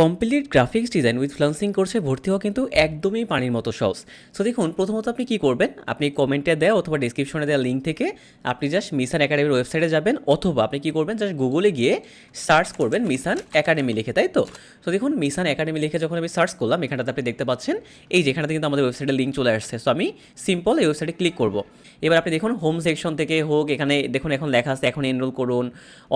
Complete graphics design with freelancing কোর্সে ভর্তি হওয়া কিন্তু একদমই পানির মতো সহজ। সো দেখুন, প্রথমত আপনি কি করবেন? আপনি কমেন্টে দেওয়া অথবা ডিসক্রিপশনে দেওয়া লিঙ্ক থেকে আপনি জাস্ট মিশন একাডেমির ওয়েবসাইটে যাবেন অথবা আপনি কি করবেন? জাস্ট গুগলে গিয়ে সার্চ করবেন মিশন একাডেমি লিখে, তাই তো? সো দেখুন মিশন একাডেমি লিখে যখন আমি সার্চ করলাম, এখানটাতে আপনি দেখতে পাচ্ছেন, এই যেখানটাতে কিন্তু আমাদের ওয়েবসাইটের লিঙ্ক চলে আসছে। সো আমি সিম্পল এই ওয়েবসাইটে ক্লিক করব। এবার আপনি দেখুন হোম সেকশন থেকে হোক, এখানে দেখুন, এখন লেখা আছে, এখন এনরোল করুন।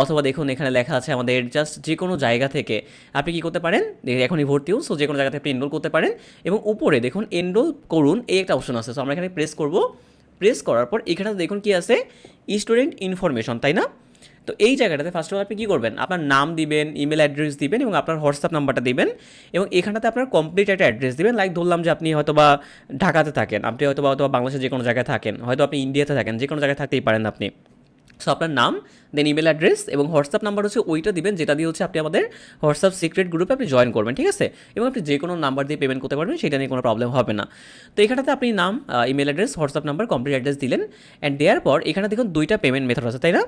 অথবা দেখুন, এখানে লেখা আছে আমাদের জাস্ট যে কোনো জায়গা থেকে আপনি কি করতে পারেন? দেখুন, এখনই ভর্তি হন সো যে কোনো জায়গা থেকে আপনি এনরোল করতে পারেন। এবং উপরে দেখুন এনরোল করুন এই একটা অপশন আছে। সো আমরা এখানে প্রেস করব। প্রেস করার পর এখানে দেখুন কি আছে? স্টুডেন্ট ইনফরমেশন তাই না? তো এই জায়গাটাতে ফার্স্ট অফ অল আপনি কী করবেন? আপনার নাম দিবেন ইমেল অ্যাড্রেস দিবেন এবং আপনার হোয়াটসঅ্যাপ নাম্বারটা দিবেন এবং এখানটাতে আপনার কমপ্লিট একটা অ্যাড্রেস দিবেন। লাইক ধরলাম যে আপনি হয়তো বা ঢাকাতে থাকেন আপনি হয়তো বা অথবা বাংলাদেশের যে কোনো জায়গায় থাকেন হয়তো আপনি ইন্ডিয়াতে থাকেন যে কোনো জায়গায় থাকতেই পারেন আপনি। সো আপনার নাম দেন ইমেল অ্যাড্রেস এবং হোয়াটসঅ্যাপ নাম্বার হচ্ছে ওইটা দিবেন, যেটা দিয়ে হচ্ছে আপনি আমাদের হোয়াটসঅ্যাপ সিক্রেট গ্রুপে আপনি জয়েন করবেন, ঠিক আছে? এবং আপনি যে কোনো নাম্বার দিয়ে পেমেন্ট করতে পারবেন, সেটা নিয়ে কোনো প্রবলেম হবে না। তো এখানটাতে আপনি নাম email address WhatsApp number complete address দিলেন অ্যান্ড দেওয়ার পর এখানে দেখুন দুইটা পেমেন্ট মেথড আছে, তাই না?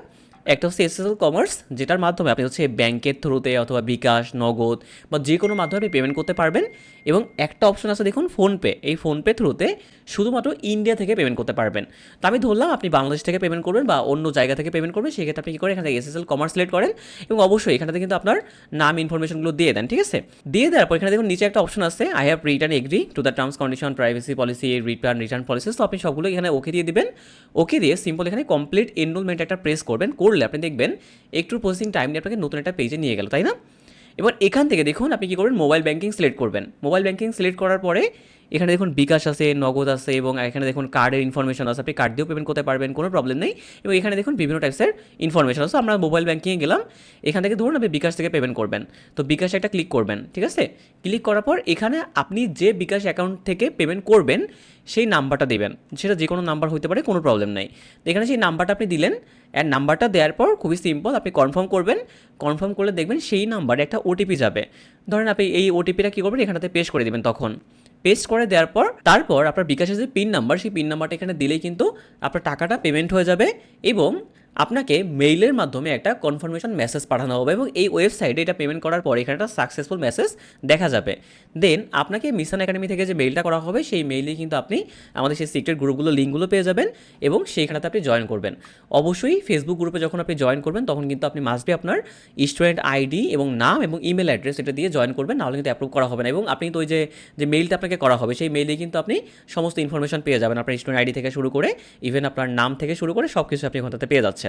একটা হচ্ছে এসএসএল কমার্স, যেটার মাধ্যমে আপনি হচ্ছে ব্যাংকের থ্রুতে অথবা বিকাশ, নগদ বা যে কোনো মাধ্যমে আপনি পেমেন্ট করতে পারবেন। এবং একটা অপশন আছে দেখুন ফোনপে এই ফোনপে থ্রুতে শুধুমাত্র ইন্ডিয়া থেকে পেমেন্ট করতে পারবেন। তো আমি ধরলাম আপনি বাংলাদেশ থেকে পেমেন্ট করবেন বা অন্য জায়গা থেকে পেমেন্ট করবেন, সেক্ষেত্রে আপনি কী করেন, এখানে এসএসএল কমার্স সিলেক্ট করেন এবং অবশ্যই এখানে কিন্তু আপনার নাম ইনফরমেশনগুলো দিয়ে দেন, ঠিক আছে? দিয়ে দেওয়ার পর এখানে দেখুন নিচে একটা অপশন আছে I have return agree to the terms condition privacy policy return return policy তো আপনি সবগুলো এখানে ওকে দিয়ে দিবেন। ওকে দিয়ে সিম্পল এখানে কমপ্লিট এনরোলমেন্ট একটা প্রেস করবেন করলে আপনি দেখবেন একটু প্রসেসিং টাইম নিয়ে আপনাকে নতুন একটা পেজে নিয়ে গেল, তাই না? এবার এখান থেকে দেখুন আপনি কী করবেন মোবাইল ব্যাঙ্কিং সিলেক্ট করবেন। মোবাইল ব্যাঙ্কিং সিলেক্ট করার পরে এখানে দেখুন বিকাশ আছে, নগদ আছে এবং এখানে দেখুন কার্ডের ইনফরমেশন আছে। আপনি কার্ড দিয়েও পেমেন্ট করতে পারবেন, কোনো প্রবলেম নেই। এবং এখানে দেখুন বিভিন্ন টাইপসের ইনফরমেশন আছে। আমরা মোবাইল ব্যাঙ্কিংয়ে গেলাম। এখান থেকে ধরুন আপনি বিকাশ থেকে পেমেন্ট করবেন। তো বিকাশে একটা ক্লিক করবেন, ঠিক আছে? ক্লিক করার পর এখানে আপনি যে বিকাশ অ্যাকাউন্ট থেকে পেমেন্ট করবেন, সেই নাম্বারটা দেবেন। সেটা যে কোনো নাম্বার হতে পারে, কোনো প্রবলেম নেই। এখানে সেই নাম্বারটা আপনি দিলেন। অ্যান্ড নাম্বারটা দেওয়ার পর খুবই সিম্পল আপনি কনফার্ম করবেন। কনফার্ম করলে দেখবেন সেই নাম্বারে একটা ওটিপি যাবে। ধরেন আপনি এই ওটিপিটা কী করবেন? এখানটাতে পেশ করে দেবেন তখন। পেস্ট করে দেওয়ার পর, তারপর আপনার বিকাশের যে পিন নাম্বার সেই পিন নাম্বারটা এখানে দিলেই কিন্তু আপনার টাকাটা পেমেন্ট হয়ে যাবে এবং আপনাকে মেইলের মাধ্যমে একটা কনফার্মেশন মেসেজ পাঠানো হবে এবং এই ওয়েবসাইটে এটা পেমেন্ট করার পর এখানে একটা সাকসেসফুল মেসেজ দেখা যাবে। দেন আপনাকে মিশন একাডেমি থেকে যে মেইলটা করা হবে, সেই মেইলে কিন্তু আপনি আমাদের সেই সিক্রেট গ্রুপগুলো লিঙ্কগুলো পেয়ে যাবেন এবং সেইখানেতে আপনি জয়েন করবেন। অবশ্যই ফেসবুক গ্রুপে যখন আপনি জয়েন করবেন, তখন কিন্তু আপনি মাস্টবি আপনার স্টুডেন্ট আইডি এবং নাম এবং ইমেল অ্যাড্রেস এটা দিয়ে জয়েন করবেন, নাহলে কিন্তু অ্যাপ্রুভ করা হবে না এবং আপনি তো ওই যে যে মেইলটা আপনাকে করা হবে, সেই মেইলে কিন্তু আপনি সমস্ত ইনফরমেশন পেয়ে যাবেন আপনার স্টুডেন্ট আইডি থেকে শুরু করে ইভেন আপনার নাম থেকে শুরু করে সব কিছু আপনি ওখানটাতে পেয়ে যাচ্ছেন।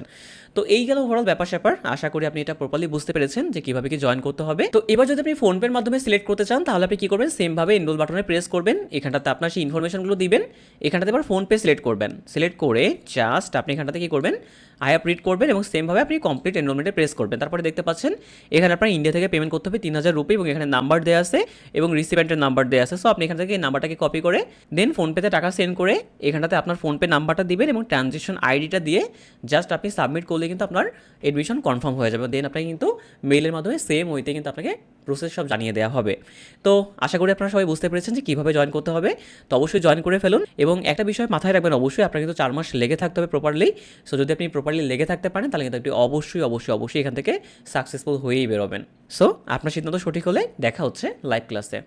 তো এই গেল ওভারঅল ব্যাপার স্যাপার। আশা করি আপনি এটা প্রপারলি বুঝতে পেরেছেন যে কীভাবে কি জয়েন করতে হবে। তো এবার যদি আপনি ফোনপের মাধ্যমে সিলেক্ট করতে চান, তাহলে আপনি কি করবেন? সেমভাবে এনরোল বাটনে প্রেস করবেন। এখানটাতে আপনার সেই ইনফরমেশনগুলো দিবেন। এখানটাতে এবার ফোনপে সিলেক্ট করবেন। সিলেক্ট করে জাস্ট আপনি এখানটাতে কি করবেন? আই অ্যাপ রিড করবেন এবং সেমভাবে আপনি কমপ্লিট এনরোলমেন্টে প্রেস করবেন। তারপরে দেখতে পাচ্ছেন, এখানে আপনার ইন্ডিয়া থেকে পেমেন্ট করতে হবে তিন হাজার রুপি এবং এখানে নাম্বার দেওয়া আছে এবং রিসিভেন্টের নাম্বার দেওয়া আছে। সো আপনি এখান থেকে এই নাম্বারটাকে কপি করে দেন ফোনপেতে টাকা সেন্ড করে, এখানটাতে আপনার ফোনপে নাম্বারটা দিবেন এবং ট্রানজেকশন আইডিটা দিয়ে জাস্ট আপনি সাবমিট করলে কিন্তু আপনার এডমিশন কনফার্ম হয়ে যাবে। দেন আপনাকে কিন্তু মেইলের মাধ্যমে সেম ওইতে কিন্তু আপনাকে প্রসেস সব জানিয়ে দেওয়া হবে। তো আশা করি আপনারা সবাই বুঝতে পেরেছেন যে কীভাবে জয়েন করতে হবে। তো অবশ্যই জয়েন করে ফেলুন এবং একটা বিষয় মাথায় রাখবেন, অবশ্যই আপনার কিন্তু চার মাস লেগে থাকতে হবে প্রপারলি সো যদি আপনি প্রপারলি লেগে থাকতে পারেন, তাহলে কিন্তু আপনি অবশ্যই অবশ্যই অবশ্যই এখান থেকে সাকসেসফুল হয়েই বেরোবেন। সো আপনার সিদ্ধান্ত সঠিক হলে দেখা হচ্ছে লাইভ ক্লাসে